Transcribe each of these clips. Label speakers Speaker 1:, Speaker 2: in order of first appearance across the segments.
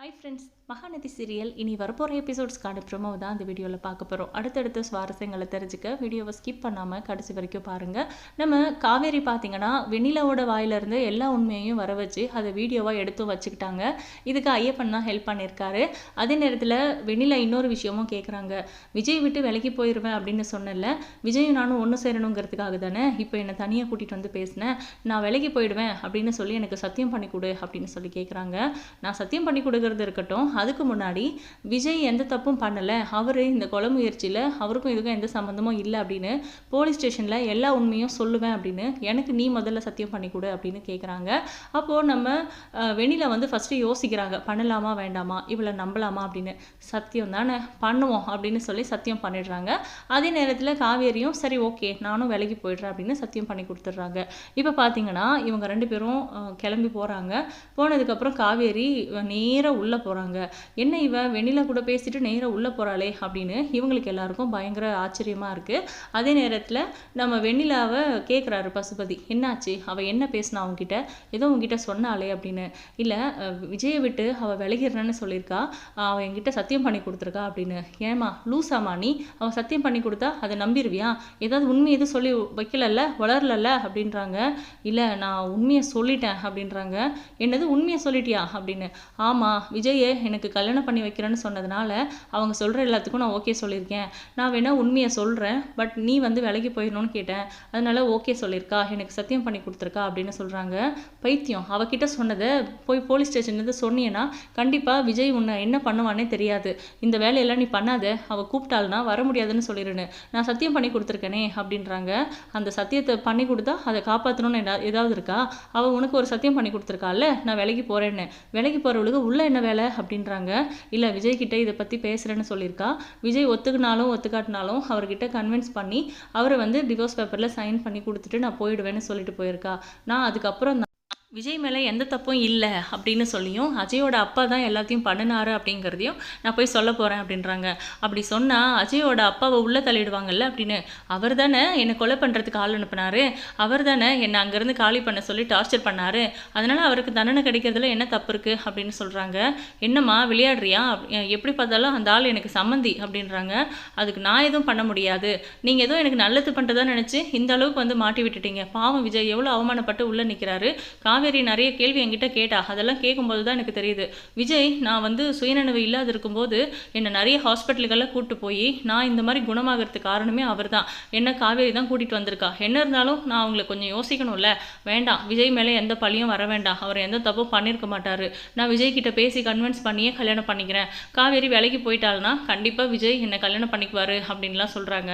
Speaker 1: Hi friends Mahanadi serial இனி வரப்போகிற எபிசோட்ஸ்க்கான promo தான் இந்த வீடியோவில் பார்க்க போகிறோம் அடுத்தடுத்த சுவாரஸ்யங்களை தெரிஞ்சுக்க வீடியோவை ஸ்கிப் பண்ணாமல் கடைசி வரைக்கும் பாருங்கள் நம்ம காவேரி பார்த்தீங்கன்னா வெண்ணிலாவோட வாயிலிருந்து எல்லா உண்மையையும் வர வச்சு அதை வீடியோவாக எடுத்து வச்சுக்கிட்டாங்க. இதுக்கு ஐயப்பன் தான் ஹெல்ப் பண்ணியிருக்காரு. அதே நேரத்தில் வெண்ணிலா இன்னொரு விஷயமும் கேட்குறாங்க விஜய் விட்டு விலகி போயிடுவேன் அப்படின்னு சொன்னல விஜயும் நானும் ஒன்று சேரணுங்கிறதுக்காக தானே இப்போ என்னை தனியாக கூட்டிகிட்டு வந்து பேசினேன். நான் விலகி போயிடுவேன் அப்படின்னு சொல்லி எனக்கு சத்தியம் பண்ணி கொடு அப்படின்னு சொல்லி கேட்குறாங்க நான் சத்தியம் பண்ணி கொடுக்கறது இருக்கட்டும். அதுக்கு முன்னாடி விஜய் எந்த தப்பும் பண்ணலை. அவர் இந்த கொலை முயற்சியில் அவருக்கும் இதுக்கும் எந்த சம்மந்தமும் இல்லை அப்படின்னு போலீஸ் ஸ்டேஷனில் எல்லா உண்மையும் சொல்லுவேன் அப்படின்னு எனக்கு நீ முதல்ல சத்தியம் பண்ணி கொடு அப்படின்னு கேட்குறாங்க அப்போது நம்ம வெளியில் வந்து ஃபஸ்ட்டு யோசிக்கிறாங்க. பண்ணலாமா வேண்டாமா? இவளை நம்பலாமா அப்படின்னு. சத்தியம் தானே பண்ணுவோம் அப்படின்னு சொல்லி சத்தியம் பண்ணிடுறாங்க. அதே நேரத்தில் காவேரியும் சரி ஓகே நானும் விலகி போயிடுறேன் அப்படின்னு சத்தியம் பண்ணி கொடுத்துட்றாங்க. இப்போ பார்த்தீங்கன்னா இவங்க ரெண்டு பேரும் கிளம்பி போகிறாங்க போனதுக்கப்புறம் காவேரி நேராக உள்ளே போகிறாங்க என்ன இவ? வெண்ணிலா கூட பேசிட்டு நேராக உள்ளே போகிறாளே அப்படின்னு இவங்களுக்கு எல்லாருக்கும் பயங்கர ஆச்சரியமாக இருக்குது அதே நேரத்தில் நம்ம வெண்ணிலாவை கேட்குறாரு பசுபதி. என்னாச்சு? அவள் என்ன பேசினா அவங்ககிட்ட ஏதோ உங்ககிட்ட சொன்னாளே அப்படின்னு. இல்லை விஜயை விட்டு அவள் விலகிடுறேன்னு சொல்லியிருக்கா. அவள் என்கிட்ட சத்தியம் பண்ணி கொடுத்துருக்கா அப்படின்னு. ஏமா லூசாமா நீ? அவள் சத்தியம் பண்ணி கொடுத்தா அதை நம்பிடுவியா ஏதாவது உண்மை எதுவும் சொல்லி வைக்கலல்ல? வளரலல்ல? அப்படின்றாங்க. இல்லை நான் உண்மையை சொல்லிட்டேன் அப்படின்றாங்க. என்னது உண்மையை சொல்லிட்டியா? அப்படின்னு. ஆமாம் விஜயை எனக்கு கல்யாணம் பண்ணி வைக்கிறேன்னு சொன்னதுனால அவங்க சொல்கிற எல்லாத்துக்கும் நான் ஓகே சொல்லியிருக்கேன். நான் வேணால் உண்மையை சொல்கிறேன் பட் நீ வந்து விலைக்கு போயிடணும்னு கேட்டேன். அதனால ஓகே சொல்லியிருக்கா எனக்கு சத்தியம் பண்ணி கொடுத்துருக்கா அப்படின்னு சொல்கிறாங்க பைத்தியம் அவகிட்ட சொன்னதை போய் போலீஸ் ஸ்டேஷன்லேருந்து சொன்னீங்கன்னா கண்டிப்பாக விஜய் உன்னை என்ன பண்ணுவானே தெரியாது. இந்த வேலையெல்லாம் நீ பண்ணாத அவள் கூப்பிட்டாள்னா வர முடியாதுன்னு சொல்லிடுன்னு நான் சத்தியம் பண்ணி கொடுத்துருக்கேனே அப்படின்றாங்க. அந்த சத்தியத்தை பண்ணி கொடுத்தா அதை காப்பாற்றணும்னு ஏதாவது இருக்கா? அவள் உனக்கு ஒரு சத்தியம் பண்ணி கொடுத்துருக்கால நான் விலைக்கு போகிறேன்னு விலைக்கு போகிறவளுக்கு உள்ள என்ன வேலை அப்படின்றாங்க? இல்லை விஜய் கிட்ட இதை பற்றி பேசுகிறேன்னு சொல்லியிருக்கா? விஜய் ஒத்துக்குனாலும் ஒத்துக்காட்டினாலும் அவர்கிட்ட கன்வின்ஸ் பண்ணி அவரை வந்து டிவோர்ஸ் பேப்பரில் சைன் பண்ணி கொடுத்துட்டு நான் போயிடுவேன்னு சொல்லிட்டு போயிருக்கா. நான் அதுக்கப்புறம் விஜய் மேலே எந்த தப்பும் இல்லை அப்படின்னு சொல்லியும் அஜயோட அப்பா தான் எல்லாத்தையும் பண்ணினாரு அப்படிங்கிறதையும் நான் போய் சொல்ல போகிறேன் அப்படின்றாங்க. அப்படி சொன்னால் அஜயோட அப்பாவை உள்ளே தள்ளிடுவாங்கல்ல அப்படின்னு. அவர் தானே என்னை கொலை பண்ணுறதுக்கு ஆள் அனுப்புனாரு. அவர் தானே என்னை அங்கேருந்து காலி பண்ண சொல்லி டார்ச்சர் பண்ணாரு. அதனால் அவருக்கு தண்டனை கிடைக்கிறதுல என்ன தப்பு இருக்குது அப்படின்னு சொல்கிறாங்க என்னம்மா விளையாடுறியா? எப்படி பார்த்தாலும் அந்த ஆள் எனக்கு சம்மந்தி அப்படின்றாங்க. அதுக்கு நான் எதுவும் பண்ண முடியாது. நீங்கள் எதுவும் எனக்கு நல்லது பண்ணுறதா நினச்சி இந்த அளவுக்கு வந்து மாட்டி விட்டுட்டீங்க. பாவம் விஜய் எவ்வளோ அவமானப்பட்டு உள்ளே நிற்கிறாரு காவேரி நிறைய கேள்வி என்கிட்ட கேட்டா அதெல்லாம் கேட்கும்போது தான் எனக்கு தெரியுது. விஜய் நான் வந்து சுயநினைவு இல்லாத இருக்கும்போது என்னை நிறைய ஹாஸ்பிட்டலுக்கெல்லாம் கூப்பிட்டு போய் நான் இந்த மாதிரி குணமாகிறதுக்கு காரணமே அவர் தான் என்ன காவேரி தான் கூட்டிகிட்டு வந்திருக்கா. என்ன இருந்தாலும் நான் அவங்கள கொஞ்சம் யோசிக்கணும்ல. வேண்டாம் விஜய் மேலே எந்த பழியும் வர வேண்டாம். அவர் எந்த தப்பும் பண்ணியிருக்க மாட்டார். நான் விஜய் கிட்ட பேசி கன்வின்ஸ் பண்ணியே கல்யாணம் பண்ணிக்கிறேன். காவேரி வேலைக்கு போயிட்டாள்னா கண்டிப்பாக விஜய் என்னை கல்யாணம் பண்ணிக்குவார் அப்படின்லாம் சொல்கிறாங்க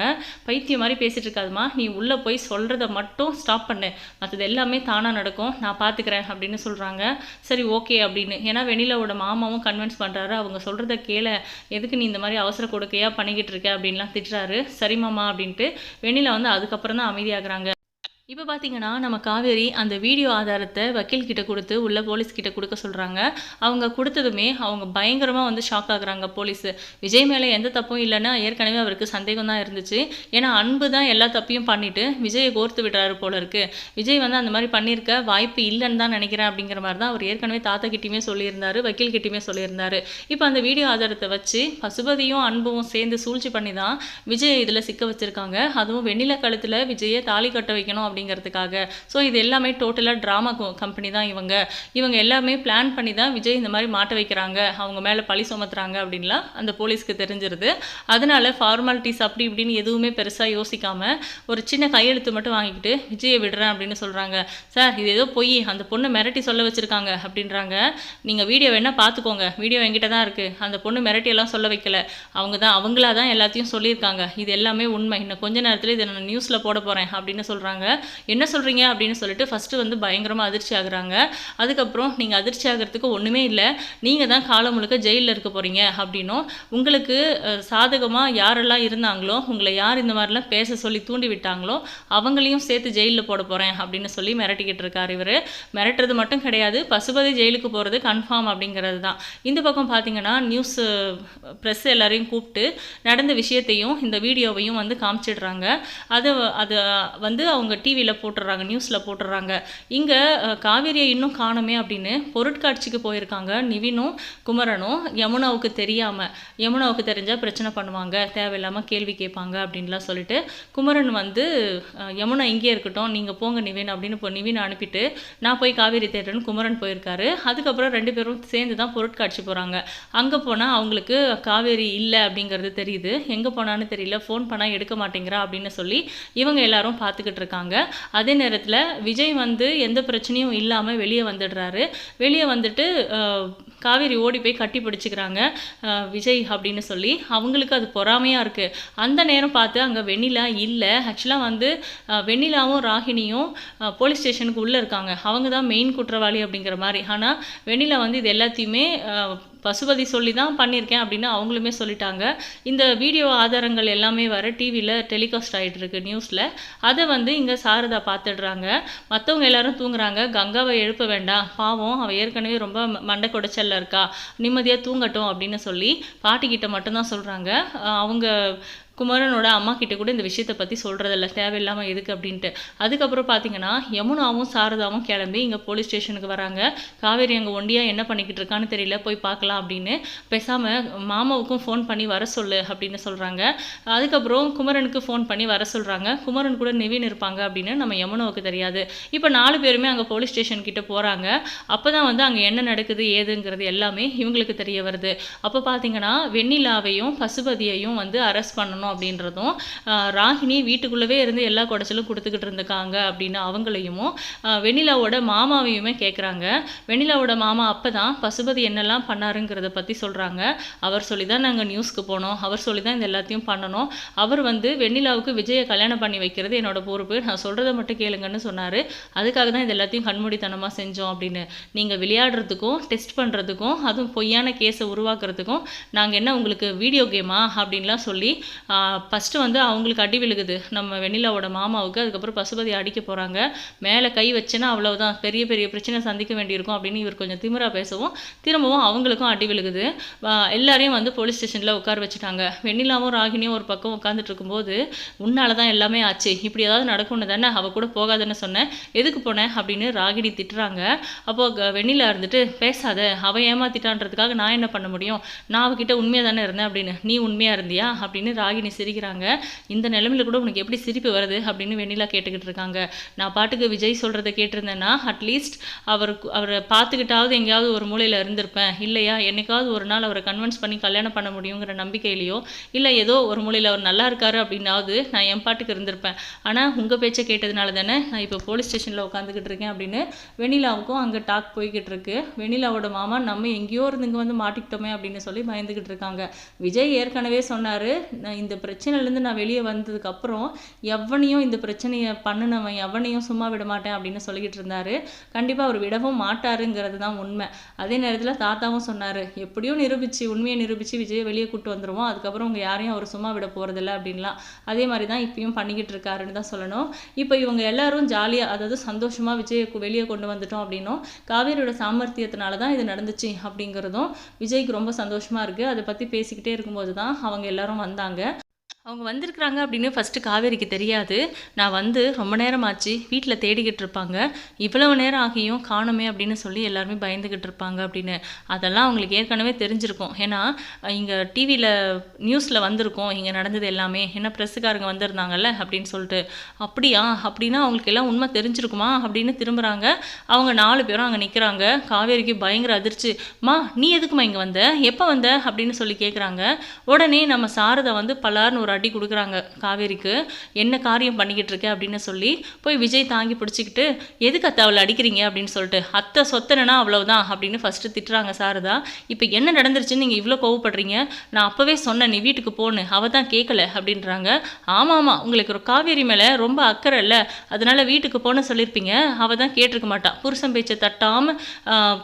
Speaker 1: பைத்தியம் மாதிரி பேசிகிட்டு இருக்காதுமா நீ உள்ளே போய் சொல்கிறத மட்டும் ஸ்டாப் பண்ணு. மற்றது எல்லாமே தானாக நடக்கும். நான் பார்த்து பார்த்துக்கிறேன் அப்படின்னு சொல்கிறாங்க சரி ஓகே அப்படின்னு. ஏன்னா வெண்ணிலாவோட மாமாவும் கன்வின்ஸ் பண்ணுறாரு அவங்க சொல்கிறத கேள. எதுக்கு நீ இந்த மாதிரி அவசர கொடுக்கையாக பண்ணிக்கிட்டு இருக்க அப்படின்லாம் திட்டுறாரு. சரி மாமா அப்படின்ட்டு வெண்ணிலா வந்து அதுக்கப்புறம் தான் அமைதியாகிறாங்க. இப்போ பார்த்தீங்கன்னா நம்ம காவேரி அந்த வீடியோ ஆதாரத்தை வக்கீல் கிட்ட கொடுத்து உள்ள போலீஸ் கிட்ட கொடுக்க சொல்கிறாங்க அவங்க கொடுத்ததுமே அவங்க பயங்கரமாக வந்து ஷாக் ஆகுறாங்க போலீஸ். விஜய் மேலே எந்த தப்பும் இல்லைன்னா ஏற்கனவே அவருக்கு சந்தேகம் தான் இருந்துச்சு. ஏன்னா அன்பு தான் எல்லா தப்பையும் பண்ணிட்டு விஜயை கோர்த்து விடுறாரு போல இருக்கு. விஜய் வந்து அந்த மாதிரி பண்ணியிருக்க வாய்ப்பு இல்லைன்னு தான் நினைக்கிறேன் அப்படிங்கிற மாதிரி தான் அவர் ஏற்கனவே தாத்தா கிட்டையுமே சொல்லியிருந்தாரு வக்கீல் சொல்லியிருந்தார் சொல்லியிருந்தாரு. இப்போ அந்த வீடியோ ஆதாரத்தை வச்சு பசுபதியும் அன்பும் சேர்ந்து சூழ்ச்சி பண்ணி தான் விஜய் இதில் சிக்க வச்சுருக்காங்க. அதுவும் வெண்ணில கழுத்தில் விஜயை தாலி கட்ட வைக்கணும் அப்படிங்கிறதுக்காக. ஸோ இது எல்லாமே டோட்டலாக ட்ராமா கம்பெனி தான் இவங்க. இவங்க எல்லாமே பிளான் பண்ணி தான் விஜய் இந்த மாதிரி மாட்ட வைக்கிறாங்க. அவங்க மேலே பழி சுமத்துறாங்க அப்படின்லாம் அந்த போலீஸ்க்கு தெரிஞ்சிருது. அதனால ஃபார்மாலிட்டிஸ் அப்படி இப்படின்னு எதுவுமே பெருசாக யோசிக்காமல் ஒரு சின்ன கையெழுத்து மட்டும் வாங்கிக்கிட்டு விஜயை விடுறேன் அப்படின்னு சொல்கிறாங்க சார் இது ஏதோ பொய். அந்த பொண்ணு மிரட்டி சொல்ல வச்சுருக்காங்க அப்படின்றாங்க. நீங்கள் வீடியோ வேணால் பார்த்துக்கோங்க வீடியோ என்கிட்ட தான் இருக்குது அந்த பொண்ணு மிரட்டியெல்லாம் சொல்ல வைக்கல. அவங்க தான் அவங்களா தான் எல்லாத்தையும் சொல்லியிருக்காங்க. இது எல்லாமே உண்மை. இன்னும் கொஞ்ச நேரத்தில் இதை நான் நியூஸில் போட போகிறேன் அப்படின்னு சொல்கிறாங்க என்ன சொல்கிறீங்க அப்படின்னு சொல்லிட்டு ஃபஸ்ட்டு வந்து பயங்கரமாக அதிர்ச்சி ஆகுறாங்க. அதுக்கப்புறம் நீங்கள் அதிர்ச்சி ஆகிறதுக்கு ஒன்றுமே இல்லை. நீங்கள் தான் காலம் முழுக்க ஜெயிலில் இருக்க போகிறீங்க அப்படின்னும். உங்களுக்கு சாதகமாக யாரெல்லாம் இருந்தாங்களோ உங்களை யார் இந்த மாதிரிலாம் பேச சொல்லி தூண்டி விட்டாங்களோ அவங்களையும் சேர்த்து ஜெயிலில் போட போகிறேன் அப்படின்னு சொல்லி மிரட்டிக்கிட்டு இருக்கார் இவர். மிரட்டுறது மட்டும் கிடையாது. பசுபதி ஜெயிலுக்கு போகிறது கன்ஃபார்ம் அப்படிங்கிறது தான். இந்த பக்கம் பார்த்தீங்கன்னா நியூஸ் ப்ரெஸ் எல்லாரையும் கூப்பிட்டு நடந்த விஷயத்தையும் இந்த வீடியோவையும் வந்து காமிச்சிடுறாங்க. அதை அதை வந்து அவங்க டிவி டிவியில் போட்டுடுறாங்க நியூஸில் போட்டுடுறாங்க இங்கே காவேரியை இன்னும் காணுமே அப்படின்னு பொருட்காட்சிக்கு போயிருக்காங்க நிவினும் குமரனும். யமுனாவுக்கு தெரியாமல் யமுனாவுக்கு தெரிஞ்சால் பிரச்சனை பண்ணுவாங்க தேவையில்லாமல் கேள்வி கேட்பாங்க அப்படின்லாம் சொல்லிட்டு குமரன் வந்து யமுனா இங்கே இருக்கட்டும் நீங்கள் போங்க நிவின் அப்படின்னு இப்போ நிவின் அனுப்பிட்டு நான் போய் காவேரி தேடுறேன்னு குமரன் போயிருக்காரு. அதுக்கப்புறம் ரெண்டு பேரும் சேர்ந்து தான் பொருட்காட்சி போகிறாங்க அங்கே போனால் அவங்களுக்கு காவேரி இல்லை அப்படிங்கிறது தெரியுது. எங்கே போனான்னு தெரியல. ஃபோன் பண்ணால் எடுக்க மாட்டேங்கிறா அப்படின்னு சொல்லி இவங்க எல்லாரும் பார்த்துக்கிட்டு இருக்காங்க. அதே நேரத்தில் விஜய் வந்து எந்த பிரச்சனையும் இல்லாமல் வெளியே வந்துடுறாரு. வெளியே வந்துட்டு காவேரி ஓடி போய் கட்டி பிடிச்சிக்கிறாங்க விஜய் அப்படின்னு சொல்லி. அவங்களுக்கு அது பொறாமையாக இருக்குது அந்த நேரம் பார்த்து அங்கே வெண்ணிலா இல்லை. ஆக்சுவலாக வந்து வெண்ணிலாவும் ராகினியும் போலீஸ் ஸ்டேஷனுக்கு உள்ளே இருக்காங்க. அவங்க தான் மெயின் குற்றவாளி அப்படிங்கிற மாதிரி. ஆனால் வெண்ணிலா வந்து இது எல்லாத்தையுமே பசுபதி சொல்லி தான் பண்ணியிருக்கேன் அப்படின்னு அவங்களுமே சொல்லிட்டாங்க. இந்த வீடியோ ஆதாரங்கள் எல்லாமே வர டிவியில் டெலிகாஸ்ட் ஆகிட்டுருக்கு நியூஸில். அதை வந்து இங்கே சாரதா பார்த்துடுறாங்க மற்றவங்க எல்லாரும் தூங்குறாங்க. கங்காவை எழுப்ப வேண்டாம். பாவம் அவள் ஏற்கனவே ரொம்ப ம- மண்டை குடைச்சல்ல இருக்கா. நிம்மதியாக தூங்கட்டும் அப்படின்னு சொல்லி பாட்டிக்கிட்ட மட்டும்தான் சொல்கிறாங்க அவங்க குமரனோட அம்மா கிட்ட கூட இந்த விஷயத்தை பற்றி சொல்கிறதில்ல தேவையில்லாமல் எதுக்கு அப்படின்ட்டு. அதுக்கப்புறம் பார்த்தீங்கன்னா யமுனாவும் சாரதாவும் கிளம்பி இங்கே போலீஸ் ஸ்டேஷனுக்கு வராங்க. காவேரி அங்கே ஒண்டியாக என்ன பண்ணிக்கிட்டு இருக்கான்னு தெரியல போய் பார்க்கலாம் அப்படின்னு பேசாமல் மாமாவுக்கும் ஃபோன் பண்ணி வர சொல்லு அப்படின்னு சொல்கிறாங்க அதுக்கப்புறம் குமரனுக்கு ஃபோன் பண்ணி வர சொல்கிறாங்க குமரன் கூட நிவின் இருப்பாங்க அப்படின்னு நம்ம யமுனாவுக்கு தெரியாது. இப்போ நாலு பேருமே அங்கே போலீஸ் ஸ்டேஷன் கிட்ட போகிறாங்க அப்போ தான் வந்து அங்கே என்ன நடக்குது ஏதுங்கிறது எல்லாமே இவங்களுக்கு தெரிய வருது. அப்போ பார்த்தீங்கன்னா வெண்ணிலாவையும் பசுபதியையும் வந்து அரெஸ்ட் பண்ணணும் அப்படின்றதும் ராகினி வீட்டுக்குள்ளவே இருந்து எல்லா குடைச்சலும் கொடுத்துக்கிட்டு இருந்திருக்காங்க அப்படின்னு அவங்களையும் வெண்ணிலாவோட மாமாவையுமே கேட்குறாங்க வெண்ணிலாவோட மாமா அப்போ தான் பசுபதி என்னெல்லாம் பண்ணாருங்கிறத பற்றி சொல்கிறாங்க அவர் சொல்லி தான் நாங்கள் நியூஸ்க்கு போனோம். அவர் சொல்லி தான் இது எல்லாத்தையும் பண்ணணும். அவர் வந்து வெண்ணிலாவுக்கு விஜயை கல்யாணம் பண்ணி வைக்கிறது என்னோட பொறுப்பு. நான் சொல்கிறத மட்டும் கேளுங்கன்னு சொன்னார். அதுக்காக தான் இது எல்லாத்தையும் கண்மூடித்தனமாக செஞ்சோம் அப்படின்னு. நீங்கள் விளையாடுறதுக்கும் டெஸ்ட் பண்ணுறதுக்கும் அதுவும் பொய்யான கேஸை உருவாக்குறதுக்கும் நாங்கள் என்ன உங்களுக்கு வீடியோ கேமா அப்படின்லாம் சொல்லி ஃபஸ்ட்டு வந்து அவங்களுக்கு அடி விழுகுது. நம்ம வெண்ணிலாவோட மாமாவுக்கு அதுக்கப்புறம் பசுபதி அடிக்க போகிறாங்க மேலே கை வச்சேன்னா அவ்வளோதான் பெரிய பெரிய பிரச்சனை சந்திக்க வேண்டியிருக்கும் அப்படின்னு இவர் கொஞ்சம் திமிரா பேசவும் திரும்பவும் அவங்களுக்கும் அடி விழுகுது. எல்லாரையும் வந்து போலீஸ் ஸ்டேஷனில் உட்கார வச்சுட்டாங்க. வெண்ணிலாவும் ராகினியும் ஒரு பக்கம் உட்காந்துட்டு இருக்கும்போது உன்னால தான் எல்லாமே ஆச்சு. இப்படி ஏதாவது நடக்கும்னு தானே? அவள் கூட போகாதுன்னு சொன்னேன். எதுக்கு போனேன் அப்படின்னு ராகினி திட்டுறாங்க. அப்போது க- வெண்ணிலா இருந்துட்டு பேசாத. அவ ஏமாத்திட்டான்றதுக்காக நான் என்ன பண்ண முடியும்? நான் அவகிட்ட உண்மையாக தானே இருந்தேன் அப்படின்னு. நீ உண்மையாக இருந்தியா? அப்படின்னு ராகினி சிரிக்கிறாங்க. இந்த நிலமையில கூட உனக்கு எப்படி சிரிப்பு வருது அப்படின்னு வெண்ணிலா கேட்டுக்கிட்டு இருக்காங்க. நான் பாட்டுக்கு விஜய் சொல்றதை கேட்டிருந்தேன்னா அட்லீஸ்ட் அவருக்கு அவரை பார்த்துக்கிட்டாவது எங்கேயாவது ஒரு மூலையில் இருந்திருப்பேன். இல்லையா? என்னைக்காவது ஒரு நாள் அவரை கன்வின்ஸ் பண்ணி கல்யாணம் பண்ண முடியுங்கிற நம்பிக்கையிலையோ இல்லை ஏதோ ஒரு மூலையில் அவர் நல்லா இருக்காரு அப்படின்னாவது நான் என் பாட்டுக்கு இருந்திருப்பேன். ஆனால் உங்கள் பேச்சை கேட்டதுனால தானே நான் இப்போ போலீஸ் ஸ்டேஷனில் உட்காந்துக்கிட்டு இருக்கேன் அப்படின்னு வெண்ணிலாவுக்கும் அங்கே டாக் போய்கிட்டு இருக்கு. வெண்ணிலாவோட மாமா நம்ம எங்கேயோ இருந்து இங்கே வந்து மாட்டிக்கிட்டோமே அப்படின்னு சொல்லி பயந்துகிட்டு இருக்காங்க. விஜய் ஏற்கனவே சொன்னார் இந்த இந்த பிரச்சனையிலேருந்து நான் வெளியே வந்ததுக்கு அப்புறம் எவனையும் இந்த பிரச்சனையை பண்ணினவன் எவனையும் சும்மா விட மாட்டேன் அப்படின்னு சொல்லிக்கிட்டு இருந்தாரு. கண்டிப்பாக அவர் விடவும் மாட்டாருங்கிறது தான் உண்மை. அதே நேரத்தில் தாத்தாவும் சொன்னார் எப்படியும் நிரூபிச்சு உண்மையை நிரூபிச்சு விஜயை வெளியே கூட்டு வந்துடுவோம் அதுக்கப்புறம் உங்கள் யாரையும் அவர் சும்மா விட போகிறதில்ல அப்படின்லாம். அதே மாதிரி தான் இப்பயும் பண்ணிக்கிட்டு இருக்காருன்னு தான் சொல்லணும். இப்போ இவங்க எல்லாரும் ஜாலியாக அதாவது சந்தோஷமாக விஜயை வெளியே கொண்டு வந்துட்டோம் அப்படின்னும் காவேரியோட சாமர்த்தியத்தினால தான் இது நடந்துச்சு அப்படிங்கிறதும் விஜய்க்கு ரொம்ப சந்தோஷமாக இருக்குது அதை பற்றி பேசிக்கிட்டே இருக்கும்போது தான் அவங்க எல்லாரும் வந்தாங்க. அவங்க வந்திருக்கிறாங்க அப்படின்னு ஃபஸ்ட்டு காவேரிக்கு தெரியாது. நான் வந்து ரொம்ப நேரம் ஆச்சு வீட்டில் தேடிக்கிட்டு இருப்பாங்க. இவ்வளவு நேரம் ஆகியும் காணுமே அப்படின்னு சொல்லி எல்லாருமே பயந்துக்கிட்டு இருப்பாங்க அப்படின்னு. அதெல்லாம் அவங்களுக்கு ஏற்கனவே தெரிஞ்சிருக்கும். ஏன்னா இங்கே டிவியில் நியூஸில் வந்திருக்கோம். இங்கே நடந்தது எல்லாமே. என்ன ப்ரெஸ்ஸுக்காரங்க வந்திருந்தாங்கல்ல அப்படின்னு சொல்லிட்டு. அப்படியா? அப்படின்னா அவங்களுக்கு எல்லாம் உண்மை தெரிஞ்சிருக்குமா? அப்படின்னு திரும்புகிறாங்க அவங்க நாலு பேரும் அங்கே நிற்கிறாங்க காவேரிக்கு பயங்கர அதிர்ச்சி. மா நீ எதுக்குமா இங்கே வந்த? எப்போ வந்த? அப்படின்னு சொல்லி கேட்குறாங்க உடனே நம்ம சாரதா வந்து பலார்னு ஒரு அடி கொடுக்குறாங்க காவேரிக்கு. என்ன காரியம் பண்ணிக்கிட்டு இருக்க அப்படின்னு சொல்லி போய் விஜய் தாங்கி பிடிச்சிக்கிட்டு எதுக்கு அத்தை அவளை அடிக்கிறீங்க? அப்படின்னு சொல்லிட்டு அத்தை சொத்தனா அவ்வளவுதான் அப்படின்னு ஃபஸ்ட்டு திட்டுறாங்க சாரதா. இப்போ என்ன நடந்துருச்சுன்னு நீங்கள் இவ்வளோ கோவப்படுறீங்க? நான் அப்போவே சொன்னேன் நீ வீட்டுக்கு போன்னு. அவ தான் கேட்கல அப்படின்றாங்க. ஆமாம் ஆமாம் உங்களுக்கு ஒரு காவேரி மேலே ரொம்ப அக்கறை இல்லை. அதனால் வீட்டுக்கு போன சொல்லியிருப்பீங்க அவ தான் கேட்டிருக்க மாட்டா. புருஷன் பேச்சை தட்டாமல்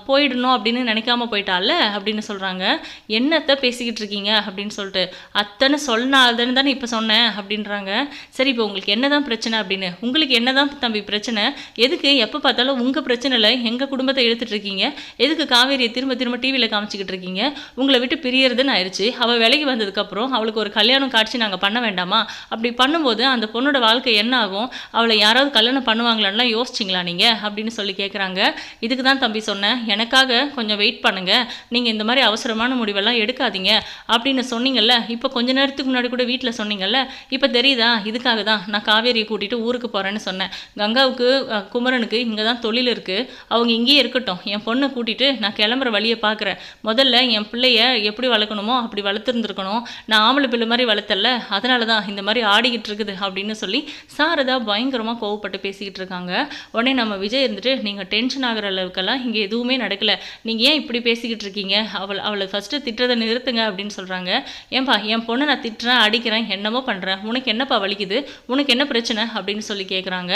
Speaker 1: போயிடணும் அப்படின்னு நினைக்காம போயிட்டால? அப்படின்னு சொல்கிறாங்க என்னத்தை பேசிக்கிட்டு இருக்கீங்க அப்படின்னு சொல்லிட்டு அத்தனை சொன்னால்தானே தான் தானே இப்போ சொன்னேன் அப்படின்றாங்க. சரி இப்போ உங்களுக்கு என்ன தான் பிரச்சனை அப்படின்னு. உங்களுக்கு என்ன தான் தம்பி பிரச்சனை? எதுக்கு எப்போ பார்த்தாலும் உங்கள் பிரச்சனையில் எங்கள் குடும்பத்தை எடுத்துகிட்டு இருக்கீங்க? எதுக்கு காவேரியை திரும்ப திரும்ப டிவியில் காமிச்சிக்கிட்டு இருக்கீங்க? உங்களை விட்டு பிரியறதுன்னு ஆயிடுச்சு அவள் விலைக்கு வந்ததுக்கப்புறம் அவளுக்கு ஒரு கல்யாணம் காட்சி நாங்கள் பண்ண வேண்டாமா? அப்படி பண்ணும்போது அந்த பொண்ணோட வாழ்க்கை என்ன ஆகும்? அவளை யாராவது கல்யாணம் பண்ணுவாங்களான்லாம் யோசிச்சிங்களா நீங்கள் அப்படின்னு சொல்லி கேட்குறாங்க இதுக்கு தான் தம்பி சொன்னேன் எனக்காக கொஞ்சம் வெயிட் பண்ணுங்கள் நீங்கள் இந்த மாதிரி அவசரமான முடிவெல்லாம் எடுக்காதீங்க. அப்படின்னு சொன்னீங்கல்ல இப்போ கொஞ்ச நேரத்துக்கு முன்னாடி கூட வீட்டில் சொன்னீங்கல்ல இப்போ தெரியுதா? இதுக்காக தான் நான் காவேரியை கூட்டிகிட்டு ஊருக்கு போகிறேன்னு சொன்னேன். கங்காவுக்கு குமரனுக்கு இங்கே தான் தொழில் இருக்குது அவங்க இங்கேயே இருக்கட்டும். என் பொண்ணை கூட்டிகிட்டு நான் கிளம்புற வழியை பார்க்குறேன் முதல்ல என் பிள்ளைய எப்படி வளர்க்கணுமோ அப்படி வளர்த்துருந்துருக்கணும். நான் ஆம்பளை பிள்ளை மாதிரி வளர்த்தல அதனால தான் இந்த மாதிரி ஆடிக்கிட்டு இருக்குது அப்படின்னு சொல்லி சாரதா பயங்கரமாக கோவப்பட்டு பேசிக்கிட்டு இருக்காங்க. உடனே நம்ம விஜய் இருந்துட்டு நீங்கள் டென்ஷன் ஆகிற அளவுக்கெல்லாம் இங்கே எதுவுமே நடக்கல. நீங்கள் ஏன் இப்படி பேசிக்கிட்டு இருக்கீங்க? அவள் அவளை ஃபஸ்ட்டு திட்டுறதை நிறுத்துங்க அப்படின்னு சொல்கிறாங்க ஏன்பா என் பொண்ணை நான் திட்டுறேன் அடிக்கிறேன் என்னமோ பண்ணுறேன் உனக்கு என்னப்பா வலிக்குது? உனக்கு என்ன பிரச்சனை? அப்படின்னு சொல்லி கேட்குறாங்க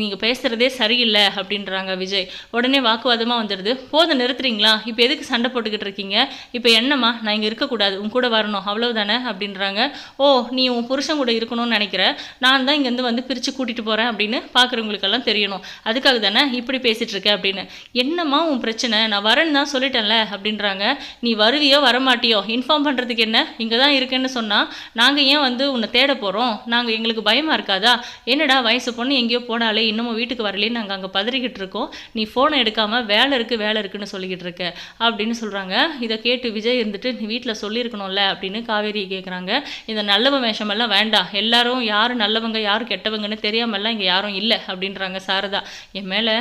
Speaker 1: நீங்கள் பேசுகிறதே சரியில்லை அப்படின்றாங்க விஜய். உடனே வாக்குவாதமாக வந்துடுது. போதும் நிறுத்துறீங்களா? இப்போ எதுக்கு சண்டை போட்டுக்கிட்டு இருக்கீங்க? இப்போ என்னம்மா? நான் இங்கே இருக்கக்கூடாது உன் கூட வரணும். அவ்வளவுதானே? அப்படின்றாங்க. ஓ நீ உன் புருஷன் கூட இருக்கணும்னு நினைக்கிற? நான் தான் இங்கேருந்து வந்து பிரித்து கூட்டிகிட்டு போகிறேன் அப்படின்னு பார்க்குறவங்களுக்கெல்லாம் தெரியணும் அதுக்காக தானே இப்படி பேசிகிட்டு இருக்க அப்படின்னு. என்னம்மா உன் பிரச்சனை? நான் வரேன்னு தான் சொல்லிட்டேன்ல அப்படின்றாங்க. நீ வருவியோ வரமாட்டியோ? இன்ஃபார்ம் பண்ணுறதுக்கு என்ன? இங்கே தான் இருக்கேன்னு சொன்னால் நாங்கள் ஏன் வந்து உன்னை தேட போகிறோம் நாங்கள் எங்களுக்கு பயமாக இருக்காதா? என்னடா வயசு பொண்ணு எங்கேயோ போனாலே இன்னமும் வீட்டுக்கு வரலேன்னு நாங்கள் அங்கே பதறிக்கிட்டு இருக்கோம். நீ ஃபோனை எடுக்காமல் வேலை இருக்குது வேலை இருக்குன்னு சொல்லிக்கிட்டு இருக்க. அப்படின்னு சொல்கிறாங்க இதை கேட்டு விஜய் இருந்துட்டு நீ வீட்டில் சொல்லியிருக்கணும்ல? அப்படின்னு காவேரி கேட்குறாங்க இந்த நல்லவ வேஷமெல்லாம் வேண்டாம். எல்லாரும் யார் நல்லவங்க யார் கெட்டவங்கன்னு தெரியாமல்லாம் இங்கே யாரும் இல்லை அப்படின்றாங்க சாரதா. என் மேலே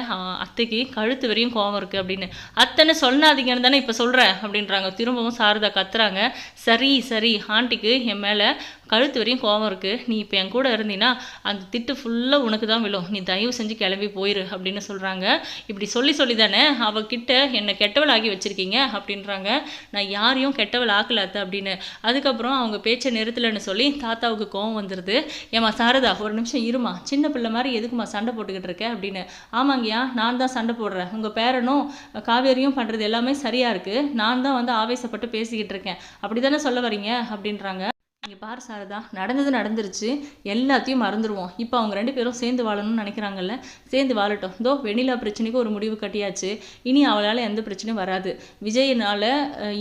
Speaker 1: அத்தைக்கு கழுத்து வரையும் கோவம் இருக்குது அப்படின்னு. அத்தனை சொல்லாதீங்கன்னு தானே இப்போ சொல்கிறேன் அப்படின்றாங்க. திரும்பவும் சாரதா கத்துறாங்க. சரி சரி ஆண்டிக்கு என் மேலே கழுத்து வரையும் கோவம் இருக்குது நீ இப்போ என் கூட இருந்தீன்னா அந்த திட்டு ஃபுல்லாக உனக்கு தான் விழும். நீ தயவு செஞ்சு கிளம்பி போயிரு அப்படின்னு சொல்கிறாங்க இப்படி சொல்லி சொல்லி தானே அவகிட்ட என்னை கெட்டவள் ஆகி வச்சுருக்கீங்க அப்படின்றாங்க. நான் யாரையும் கெட்டவள் ஆக்கல அத்தை அப்படின்னு. அதுக்கப்புறம் அவங்க பேச்சை நிறுத்தலைன்னு சொல்லி தாத்தாவுக்கு கோவம் வந்துடுது ஏம்மா சாரதா ஒரு நிமிஷம் இருமா. சின்ன பிள்ளை மாதிரி எதுக்குமா சண்டை போட்டுக்கிட்டு இருக்க அப்படின்னு. ஆமாங்கய்யா நான் தான் சண்டை போடுறேன். உங்கள் பேரனும் காவேரியும் பண்ணுறது எல்லாமே சரியாக இருக்குது நான் தான் வந்து ஆவேசப்பட்டு பேசிக்கிட்டு இருக்கேன். அப்படி தானே சொல்ல வரீங்க அப்படின்றாங்க. இங்கே பாரு சாரதா நடந்தது நடந்துருச்சு. எல்லாத்தையும் மறந்துடுவோம் இப்போ அவங்க ரெண்டு பேரும் சேர்ந்து வாழணும்னு நினைக்கிறாங்கல்ல? சேர்ந்து வாழட்டும். இதோ வெண்ணிலா பிரச்சனைக்கு ஒரு முடிவு கட்டியாச்சு. இனி அவளால் எந்த பிரச்சனையும் வராது. விஜயினால்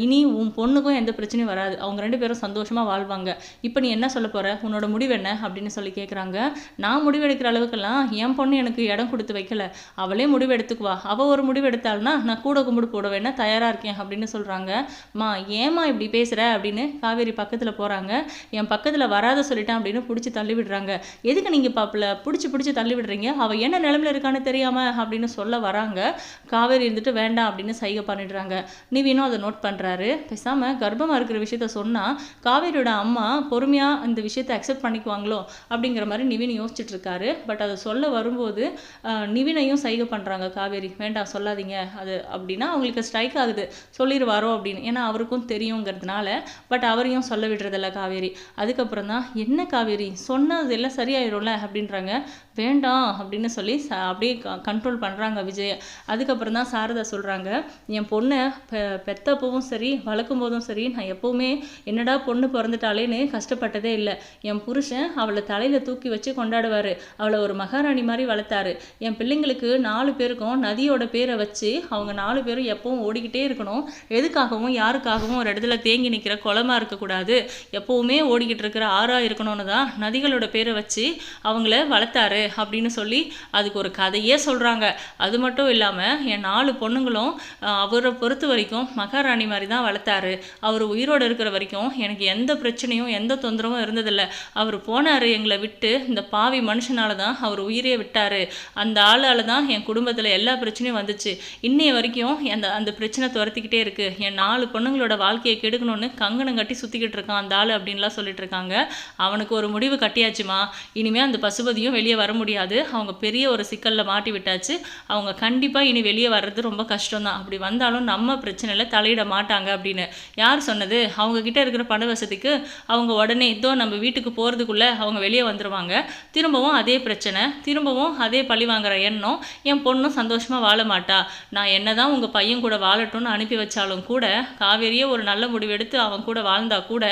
Speaker 1: இனி உன் பொண்ணுக்கும் எந்த பிரச்சனையும் வராது. அவங்க ரெண்டு பேரும் சந்தோஷமாக வாழ்வாங்க. இப்போ நீ என்ன சொல்ல போகிற உன்னோட முடிவு என்ன? அப்படின்னு சொல்லி கேட்குறாங்க நான் முடிவு எடுக்கிற அளவுக்கெல்லாம் என் பொண்ணு எனக்கு இடம் கொடுத்து வைக்கல. அவளே முடிவு எடுத்துக்குவா. அவள் ஒரு முடிவு எடுத்தாள்னா நான் கூட கும்பிடு போட வேணா தயாராக இருக்கேன் அப்படின்னு சொல்கிறாங்க மா ஏமா இப்படி பேசுகிற அப்படின்னு காவேரி பக்கத்தில் போகிறாங்க என் பக்கத்தில் வராத சொல்லிட்டேன் அப்படின்னு பிடிச்சி தள்ளி விடுறாங்க. எதுக்கு நீங்கள் பாப்பில்? பிடிச்சி பிடிச்சி தள்ளி விடுறீங்க? அவள் என்ன நிலமில் இருக்கான்னு தெரியாமல் அப்படின்னு சொல்ல வராங்க. காவேரி இருந்துட்டு வேண்டாம் அப்படின்னு சைகை பண்ணிடுறாங்க. நிவினும் அதை நோட் பண்ணுறாரு பேசாமல் கர்ப்பமாக இருக்கிற விஷயத்த சொன்னால் காவேரியோட அம்மா பொறுமையாக இந்த விஷயத்தை அக்செப்ட் பண்ணிக்குவாங்களோ அப்படிங்கிற மாதிரி நிவின் யோசிச்சுட்டு இருக்காரு. பட் அதை சொல்ல வரும்போது நிவினையும் சைகை பண்ணுறாங்க காவேரி வேண்டாம் சொல்லாதீங்க. அது அப்படின்னா அவங்களுக்கு ஸ்ட்ரைக் ஆகுது. சொல்லிடுவாரோ அப்படின்னு. ஏன்னா அவருக்கும் தெரியுங்கிறதுனால பட் அவரையும் சொல்ல விடுறதில்ல காவேரி. அதுக்கப்புறம் தான் என்ன காவேரி? சொன்னது எல்லாம் சரியாயிடும்ல அப்படின்றாங்க. வேண்டாம் அப்படின்னு சொல்லி ச அப்படியே கண்ட்ரோல் பண்ணுறாங்க விஜய். அதுக்கப்புறம் தான் சாரதா சொல்கிறாங்க என் பொண்ணை பெ பெத்தப்பவும் சரி வளர்க்கும் போதும் சரி நான் எப்போவுமே என்னடா பொண்ணு பிறந்துட்டாலேன்னு கஷ்டப்பட்டதே இல்லை. என் புருஷன் அவளை தலையில் தூக்கி வச்சு கொண்டாடுவார். அவளை ஒரு மகாராணி மாதிரி வளர்த்தாரு. என் பிள்ளைங்களுக்கு நாலு பேருக்கும் நதியோட பேரை வச்சு அவங்க நாலு பேரும் எப்பவும் ஓடிக்கிட்டே இருக்கணும். எதுக்காகவும் யாருக்காகவும் ஒரு இடத்துல தேங்கி நிற்கிற குளமாக இருக்கக்கூடாது. எப்போவுமே ஓடிக்கிட்டு இருக்கிற ஆறாக இருக்கணும்னு தான் நதிகளோட பேரை வச்சு அவங்கள வளர்த்தாரு அப்படின்னு சொல்லி அதுக்கு ஒரு கதையே சொல்கிறாங்க அது மட்டும் இல்லாமல் என் நாலு பொண்ணுங்களும் அவரை பொறுத்த வரைக்கும் மகாராணி மாதிரி தான் வளர்த்தாரு. அவர் உயிரோடு இருக்கிற வரைக்கும் எனக்கு எந்த பிரச்சனையும் எந்த தொந்தரவும் இருந்ததில்லை. அவர் போனார் எங்களை விட்டு இந்த பாவி மனுஷனால தான் அவர் உயிரே விட்டார். அந்த ஆளால் தான் என் குடும்பத்தில் எல்லா பிரச்சனையும் வந்துச்சு. இன்னைய வரைக்கும் அந்த அந்த பிரச்சனை துரத்திக்கிட்டே இருக்குது என் நாலு பொண்ணுங்களோட வாழ்க்கையை கெடுக்கணும்னு கங்கணம் கட்டி சுற்றிக்கிட்டு இருக்கான் அந்த ஆள் அப்படின்னு அப்படின்லாம் சொல்லிட்டு இருக்காங்க அவனுக்கு ஒரு முடிவு கட்டியாச்சுமா. இனிமேல் அந்த பசுபதியும் வெளியே வர முடியாது. அவங்க பெரிய ஒரு சிக்கலில் மாட்டி விட்டாச்சு. அவங்க கண்டிப்பாக இனி வெளியே வர்றது ரொம்ப கஷ்டம் தான் அப்படி வந்தாலும் நம்ம பிரச்சனையில் தலையிட மாட்டாங்க அப்படின்னு. யார் சொன்னது? அவங்க கிட்ட இருக்கிற பண வசதிக்கு அவங்க உடனே இதோ நம்ம வீட்டுக்கு போகிறதுக்குள்ளே அவங்க வெளியே வந்துடுவாங்க திரும்பவும் அதே பிரச்சனை. திரும்பவும் அதே பழி வாங்குற எண்ணம். என் பொண்ணும் சந்தோஷமாக வாழ மாட்டா. நான் என்ன தான் உங்கள் பையன் கூட வாழட்டும்னு அனுப்பி வச்சாலும் கூட காவேரியே ஒரு நல்ல முடிவு எடுத்து அவன் கூட வாழ்ந்தா கூட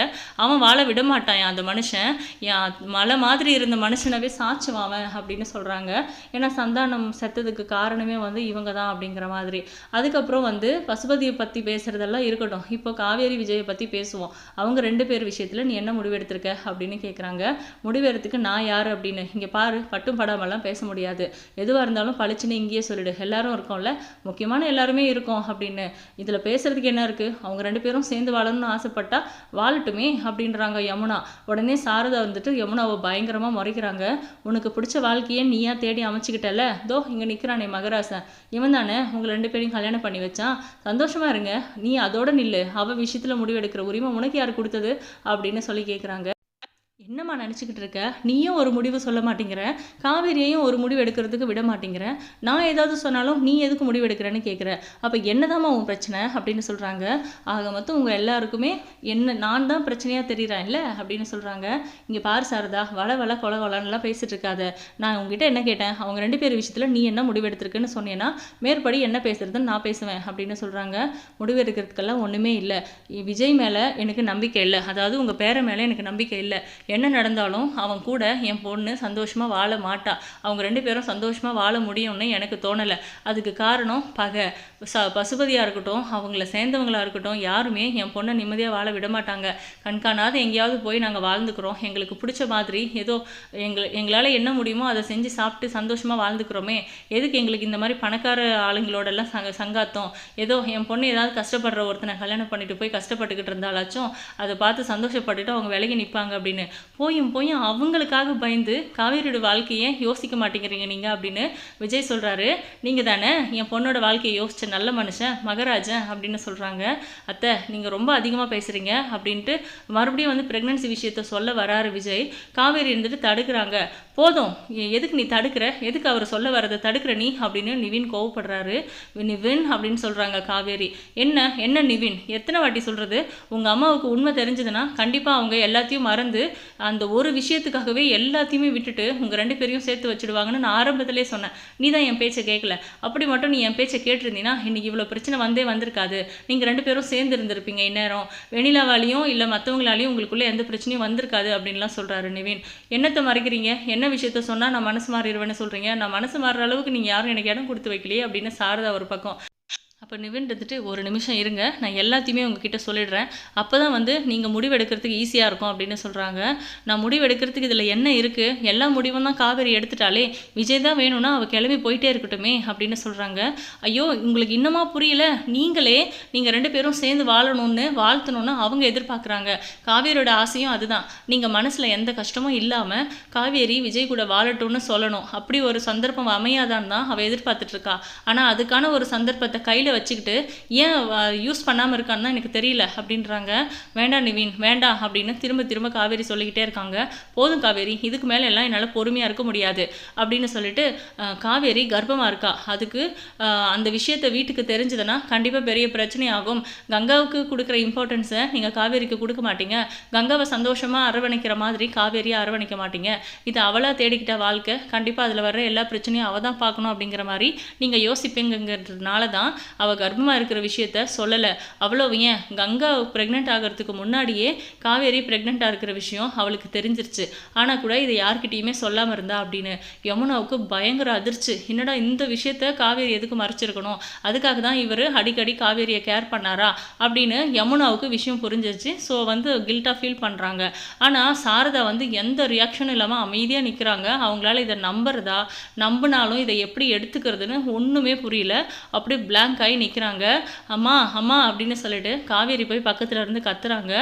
Speaker 1: அவன் வாழ வாழ விட மாட்டான் அந்த மனுஷன். என் மலை மாதிரி இருந்த மனுஷனவே சாச்சுவான் அப்படின்னு சொல்கிறாங்க ஏன்னா சந்தானம் செத்ததுக்கு காரணமே வந்து இவங்க தான் அப்படிங்கிற மாதிரி. அதுக்கப்புறம் வந்து பசுபதியை பற்றி பேசுகிறதெல்லாம் இருக்கட்டும். இப்போ காவேரி விஜயை பற்றி பேசுவோம். அவங்க ரெண்டு பேர் விஷயத்தில் நீ என்ன முடிவெடுத்திருக்க அப்படின்னு கேட்குறாங்க முடிவெடுத்துக்கு நான் யார் அப்படின்னு. இங்கே பாரு பட்டும் படாமலாம் பேச முடியாது. எதுவாக இருந்தாலும் பளிச்சுன்னு இங்கேயே சொல்லிடு. எல்லாரும் இருக்கோம்ல? முக்கியமான எல்லாருமே இருக்கோம் அப்படின்னு. இதில் பேசுகிறதுக்கு என்ன இருக்குது அவங்க ரெண்டு பேரும் சேர்ந்து வாழணும்னு ஆசைப்பட்டா வாழட்டுமே அப்படின்றாங்க யமுனா. உடனே சாரதா வந்துட்டு யமுனாவை பயங்கரமாக முறைக்கிறாங்க. உனக்கு பிடிச்ச வாழ்க்கையை நீயா தேடி அமைச்சிக்கிட்டல தோ இங்கே நிற்கிறானே மகராசன். இவன் தானே உங்களை ரெண்டு பேரையும் கல்யாணம் பண்ணி வச்சான். சந்தோஷமா இருங்க. நீ அதோட நில்லு. அவள் விஷயத்தில் முடிவெடுக்கிற உரிமை உனக்கு யார் கொடுத்தது? அப்படின்னு சொல்லி கேட்குறாங்க என்னம்மா நினச்சிக்கிட்டு இருக்க? நீயும் ஒரு முடிவு சொல்ல மாட்டேங்கிற. காவேரியையும் ஒரு முடிவு எடுக்கிறதுக்கு விட மாட்டேங்கிற. நான் ஏதாவது சொன்னாலும் நீ எதுக்கு முடிவு எடுக்கிறேன்னு கேட்குற அப்போ என்னதாம்மா உன் பிரச்சனை? அப்படின்னு சொல்கிறாங்க ஆக மொத்தம் உங்கள் எல்லாருக்குமே என்ன நான் தான் பிரச்சனையாக தெரியுறேன் இல்லை? அப்படின்னு சொல்கிறாங்க இங்கே பாரு சாரதா வள வள கொல கொலன்னுலாம் பேசிட்டு இருக்காத. நான் உங்ககிட்ட என்ன கேட்டேன்? அவங்க ரெண்டு பேர் விஷயத்தில் நீ என்ன முடிவு எடுத்திருக்குன்னு சொன்னேன்னா மேற்படி என்ன பேசுறதுன்னு நான் பேசுவேன் அப்படின்னு சொல்கிறாங்க முடிவு எடுக்கிறதுக்கெல்லாம் ஒன்றுமே இல்லை. விஜய் மேலே எனக்கு நம்பிக்கை இல்லை. அதாவது உங்கள் பேரை மேலே எனக்கு நம்பிக்கை இல்லை. என்ன நடந்தாலும் அவன் கூட என் பொண்ணு சந்தோஷமாக வாழ மாட்டா. அவங்க ரெண்டு பேரும் சந்தோஷமாக வாழ முடியும்னு எனக்கு தோணலை. அதுக்கு காரணம் பகை. ச பசுபதியாக இருக்கட்டும் அவங்கள சேர்ந்தவங்களாக இருக்கட்டும் யாருமே என் பொண்ணை நிம்மதியாக வாழ விட மாட்டாங்க. கண்காணாத எங்கேயாவது போய் நாங்கள் வாழ்ந்துக்கிறோம். எங்களுக்கு பிடிச்ச மாதிரி ஏதோ எங்கள் எங்களால் என்ன முடியுமோ அதை செஞ்சு சாப்பிட்டு சந்தோஷமாக வாழ்ந்துக்கிறோமே. எதுக்கு எங்களுக்கு இந்த மாதிரி பணக்கார ஆளுங்களோடெல்லாம் சங்க சங்காத்தம்? ஏதோ என் பொண்ணு ஏதாவது கஷ்டப்படுற ஒருத்தனை கல்யாணம் பண்ணிட்டு போய் கஷ்டப்பட்டுக்கிட்டு இருந்தாலாச்சும் அதை பார்த்து சந்தோஷப்பட்டுட்டு அவங்க விலகி நிற்பாங்க அப்படின்னு. போயும் போயும் அவங்களுக்காக பயந்து காவேரியோட வாழ்க்கையை யோசிக்க மாட்டேங்கிறீங்க நீங்கள் அப்படின்னு விஜய் சொல்கிறாரு நீங்கள் தானே என் பொண்ணோட வாழ்க்கையை யோசித்த நல்ல மனுஷன் மகராஜன் அப்படின்னு சொல்கிறாங்க அத்தை நீங்கள் ரொம்ப அதிகமாக பேசுகிறீங்க அப்படின்ட்டு மறுபடியும் வந்து ப்ரெக்னன்சி விஷயத்த சொல்ல வராரு விஜய். காவேரி இருந்துட்டு தடுக்கிறாங்க. போதும் எதுக்கு நீ தடுக்கிற? எதுக்கு அவர் சொல்ல வரதை தடுக்கிற நீ? அப்படின்னு நிவின் கோவப்படுறாரு. நிவின் அப்படின்னு சொல்கிறாங்க காவேரி. என்ன என்ன நிவின்? எத்தனை வாட்டி சொல்கிறது உங்கள் அம்மாவுக்கு உண்மை தெரிஞ்சதுன்னா கண்டிப்பாக அவங்க எல்லாத்தையும் மறந்து அந்த ஒரு விஷயத்துக்காகவே எல்லாத்தையுமே விட்டுட்டு உங்கள் ரெண்டு பேரையும் சேர்த்து வச்சிடுவாங்கன்னு நான் ஆரம்பத்திலே சொன்னேன். நீ தான் என் பேச்சை கேட்கல அப்படி மட்டும் நீ என் பேச்சை கேட்டிருந்தீங்கன்னா இன்றைக்கி இவ்வளோ பிரச்சனை வந்தே வந்திருக்காது. நீங்கள் ரெண்டு பேரும் சேர்ந்து இருந்திருப்பீங்க இந்நேரம். வெணிலாவாலையும் இல்லை மற்றவங்களாலையும் உங்களுக்குள்ளே எந்த பிரச்சனையும் வந்திருக்காது அப்படின்லாம் சொல்கிறாரு நிவின். என்னத்தை மறைக்கிறீங்க? என்ன விஷயத்த சொன்னால் நான் மனசு மாறிடுவேன்னு சொல்கிறீங்க நான் மனசு மாறுற அளவுக்கு நீங்கள் யாரும் எனக்கு இடம் கொடுத்து வைக்கலையே அப்படின்னு சாரதா ஒரு பக்கம். அப்போ நிவின் இருந்துட்டு ஒரு நிமிஷம் இருங்க நான் எல்லாத்தையுமே உங்ககிட்ட சொல்லிடுறேன். அப்போ தான் வந்து நீங்கள் முடிவெடுக்கிறதுக்கு ஈஸியாக இருக்கும் அப்படின்னு சொல்கிறாங்க நான் முடிவெடுக்கிறதுக்கு இதில் என்ன இருக்குது எல்லா முடிவும் தான் காவேரி எடுத்துட்டாலே விஜய் தான் வேணும்னா அவள் கிளம்பி போயிட்டே இருக்கட்டுமே அப்படின்னு சொல்கிறாங்க ஐயோ உங்களுக்கு இன்னமா புரியல? நீங்களே நீங்கள் ரெண்டு பேரும் சேர்ந்து வாழணும்னு வாழ்த்தணும்னு அவங்க எதிர்பார்க்குறாங்க. காவேரியோட ஆசையும் அதுதான். நீங்கள் மனசில் எந்த கஷ்டமும் இல்லாமல் காவேரி விஜய் கூட வாழட்டும்னு சொல்லணும். அப்படி ஒரு சந்தர்ப்பம் அமையாதான் தான் அவள் எதிர்பார்த்துட்ருக்கா ஆனால் அதுக்கான ஒரு சந்தர்ப்பத்தை கையில் வச்சுக்கிட்டு ஏன் யூஸ் பண்ணாமல் இருக்கான்னு தான் எனக்கு தெரியல அப்படின்றாங்க. வேண்டாம் நிவின் வேண்டாம் அப்படின்னு திரும்ப திரும்ப காவேரி சொல்லிக்கிட்டே இருக்காங்க. போதும் காவேரி இதுக்கு மேலே எல்லாம் என்னால் பொறுமையாக இருக்க முடியாது அப்படின்னு சொல்லிட்டு காவேரி கர்ப்பமாக இருக்கா. அதுக்கு அந்த விஷயத்தை வீட்டுக்கு தெரிஞ்சதுன்னா கண்டிப்பாக பெரிய பிரச்சனை ஆகும் கங்காவுக்கு கொடுக்குற இம்பார்ட்டன்ஸை நீங்கள் காவேரிக்கு கொடுக்க மாட்டீங்க. கங்காவை சந்தோஷமாக அரவணைக்கிற மாதிரி காவேரியை அரவணைக்க மாட்டீங்க. இது அவளாக தேடிக்கிட்ட வாழ்க்கை கண்டிப்பாக அதில் வர்ற எல்லா பிரச்சனையும் அவள் தான் பார்க்கணும் அப்படிங்கிற மாதிரி நீங்கள் யோசிப்பீங்கிறதுனால தான் அவள் கர்ப்பமாக இருக்கிற விஷயத்த சொல்லலை. அவ்வளோ ஏன்? கங்கா ப்ரெக்னென்ட் ஆகிறதுக்கு முன்னாடியே காவேரி ப்ரெக்னெண்ட்டாக இருக்கிற விஷயம் அவளுக்கு தெரிஞ்சிருச்சு. ஆனால் கூட இதை யார்கிட்டயுமே சொல்லாமல் இருந்தா அப்படின்னு. யமுனாவுக்கு பயங்கர அதிர்ச்சி. என்னடா இந்த விஷயத்த காவேரி எதுக்கு மறைச்சிருக்கணும்? அதுக்காக தான் இவர் அடிக்கடி காவேரியை கேர் பண்ணாரா? அப்படின்னு யமுனாவுக்கு விஷயம் புரிஞ்சிருச்சு. ஸோ வந்து கில்ட்டாக ஃபீல் பண்ணுறாங்க ஆனால் சாரதா வந்து எந்த ரியாக்ஷனும் இல்லாமல் அமைதியாக நிற்கிறாங்க அவங்களால இதை நம்புறதா? நம்பினாலும் இதை எப்படி எடுத்துக்கிறதுன்னு ஒன்றுமே புரியல. அப்படியே பிளாங்க் ஆகி நிற்கிறாங்க அம்மா அம்மா அப்படின்னு சொல்லிட்டு காவேரி போய் பக்கத்தில் இருந்து கத்துறாங்க.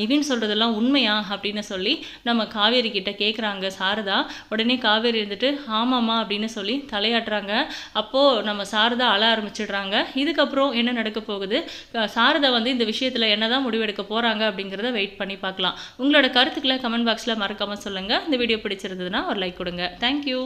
Speaker 1: நிவின் சொல்கிறதெல்லாம் உண்மையா அப்படின்னு சொல்லி நம்ம காவேரி கிட்ட கேட்குறாங்க சாரதா உடனே காவேரி இருந்துட்டு ஆமாம்மா அப்படின்னு சொல்லி தலையாட்டுறாங்க. அப்போது நம்ம சாரதா அழ ஆரம்பிச்சிடுறாங்க. இதுக்கப்புறம் என்ன நடக்க போகுது? சாரதா வந்து இந்த விஷயத்தில் என்னதான் முடிவெடுக்க போகிறாங்க அப்படிங்கிறத வெயிட் பண்ணி பார்க்கலாம். உங்களோட கருத்துக்களை கமெண்ட் பாக்ஸில் மறக்காமல் சொல்லுங்கள் இந்த வீடியோ பிடிச்சிருந்ததுன்னா ஒரு லைக் கொடுங்க. தேங்க்யூ